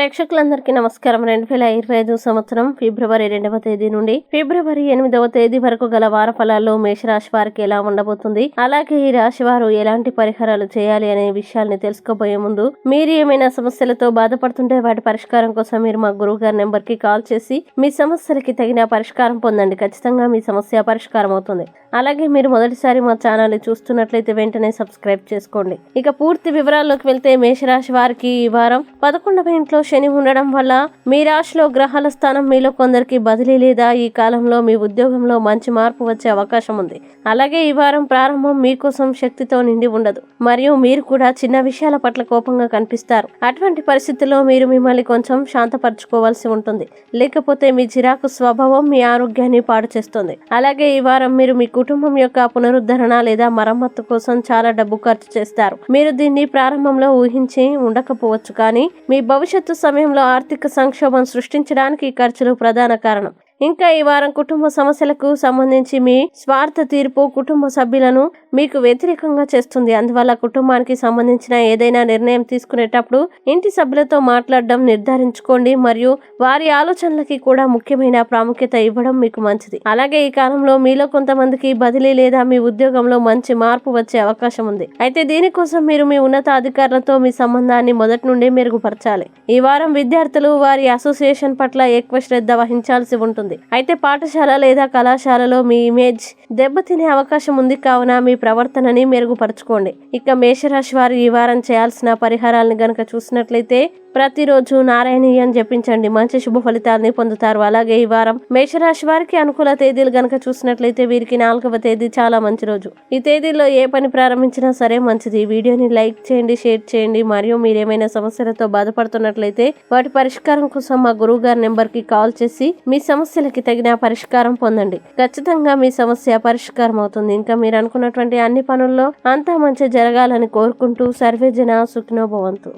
ప్రేక్షకులందరికీ నమస్కారం. రెండు వేల ఇరవై ఐదు సంవత్సరం ఫిబ్రవరి రెండవ తేదీ నుండి ఫిబ్రవరి ఎనిమిదవ తేదీ వరకు గల వార ఫలాల్లో మేషరాశి వారికి ఎలా ఉండబోతుంది? అలాగే ఈ రాశి వారు ఎలాంటి పరిహారాలు చేయాలి అనే విషయాల్ని తెలుసుకోబోయే ముందు మీరు ఏమైనా సమస్యలతో బాధపడుతుంటే వాటి పరిష్కారం కోసం మీరు మా గురువు గారి నెంబర్కి కాల్ చేసి మీ సమస్యలకి తగిన పరిష్కారం పొందండి. ఖచ్చితంగా మీ సమస్య పరిష్కారం అవుతుంది. అలాగే మీరు మొదటిసారి మా ఛానల్ చూస్తున్నట్లయితే వెంటనే సబ్స్క్రైబ్ చేసుకోండి. ఇక పూర్తి వివరాల్లోకి వెళ్తే మేషరాశి వారికి ఈ వారం పదకొండవ ఇంట్లో శని ఉండడం వల్ల మీ రాశిలో గ్రహాల స్థానం మీలో కొందరికి బదిలీ లేదా ఈ కాలంలో మీ ఉద్యోగంలో మంచి మార్పు వచ్చే అవకాశం ఉంది. అలాగే ఈ వారం ప్రారంభం మీకోసం శక్తితో నిండి ఉండదు. మరియు మీరు కూడా చిన్న విషయాల పట్ల కోపంగా కనిపిస్తారు. అటువంటి పరిస్థితుల్లో మీరు మిమ్మల్ని కొంచెం శాంతపరచుకోవాల్సి ఉంటుంది. లేకపోతే మీ చిరాకు స్వభావం మీ ఆరోగ్యాన్ని పాడు చేస్తుంది. అలాగే ఈ వారం మీరు మీ కుటుంబం యొక్క పునరుద్ధరణ లేదా మరమ్మత్తు కోసం చాలా డబ్బు ఖర్చు చేస్తారు. మీరు దీన్ని ప్రారంభంలో ఊహించి ఉండకపోవచ్చు. కానీ మీ భవిష్యత్తు సమయంలో ఆర్థిక సంక్షోభం సృష్టించడానికి ఈ ఖర్చులు ప్రధాన కారణం. ఇంకా ఈ వారం కుటుంబ సమస్యలకు సంబంధించి మీ స్వార్థ తీర్పు కుటుంబ సభ్యులను మీకు వ్యతిరేకంగా చేస్తుంది. అందువల్ల కుటుంబానికి సంబంధించిన ఏదైనా నిర్ణయం తీసుకునేటప్పుడు ఇంటి సభ్యులతో మాట్లాడడం నిర్ధారించుకోండి. మరియు వారి ఆలోచనలకి కూడా ముఖ్యమైన ప్రాముఖ్యత ఇవ్వడం మీకు మంచిది. అలాగే ఈ కాలంలో మీలో కొంతమందికి బదిలీ లేదా మీ ఉద్యోగంలో మంచి మార్పు వచ్చే అవకాశం ఉంది. అయితే దీనికోసం మీరు మీ ఉన్నత అధికారులతో మీ సంబంధాన్ని మొదటి నుండి మెరుగుపరచాలి. ఈ వారం విద్యార్థులు వారి అసోసియేషన్ పట్ల ఎక్కువ శ్రద్ధ వహించాల్సి ఉంటుంది. అయితే పాఠశాల లేదా కళాశాలలో మీ ఇమేజ్ దెబ్బతినే అవకాశం ఉంది కావున మీ ప్రవర్తనని మెరుగుపరచుకోండి. ఇక మేషరాశి వారు ఈ వారం చేయాల్సిన పరిహారాలను గనక చూసినట్లయితే ప్రతిరోజు నారాయణీయం జపించండి. మంచి శుభ ఫలితాలని పొందుతారు. అలాగే ఈ వారం మేషరాశి వారికి అనుకూల తేదీలు గనక చూసినట్లయితే వీరికి నాలుగవ తేదీ చాలా మంచి రోజు. ఈ తేదీలో ఏ పని ప్రారంభించినా సరే మంచిది. ఈ వీడియోని లైక్ చేయండి షేర్ చేయండి. మరియు మీరు ఏమైనా సమస్యలతో బాధపడుతున్నట్లయితే వాటి పరిష్కారం కోసం మా గురువు గారి నెంబర్కి కాల్ చేసి మీ సమస్యలకి తగిన పరిష్కారం పొందండి. ఖచ్చితంగా మీ సమస్య పరిష్కారం అవుతుంది. ఇంకా మీరు అనుకున్నటువంటి అన్ని పనుల్లో అంతా మంచి జరగాలని కోరుకుంటూ సర్వేజన సుఖినోభవంతు.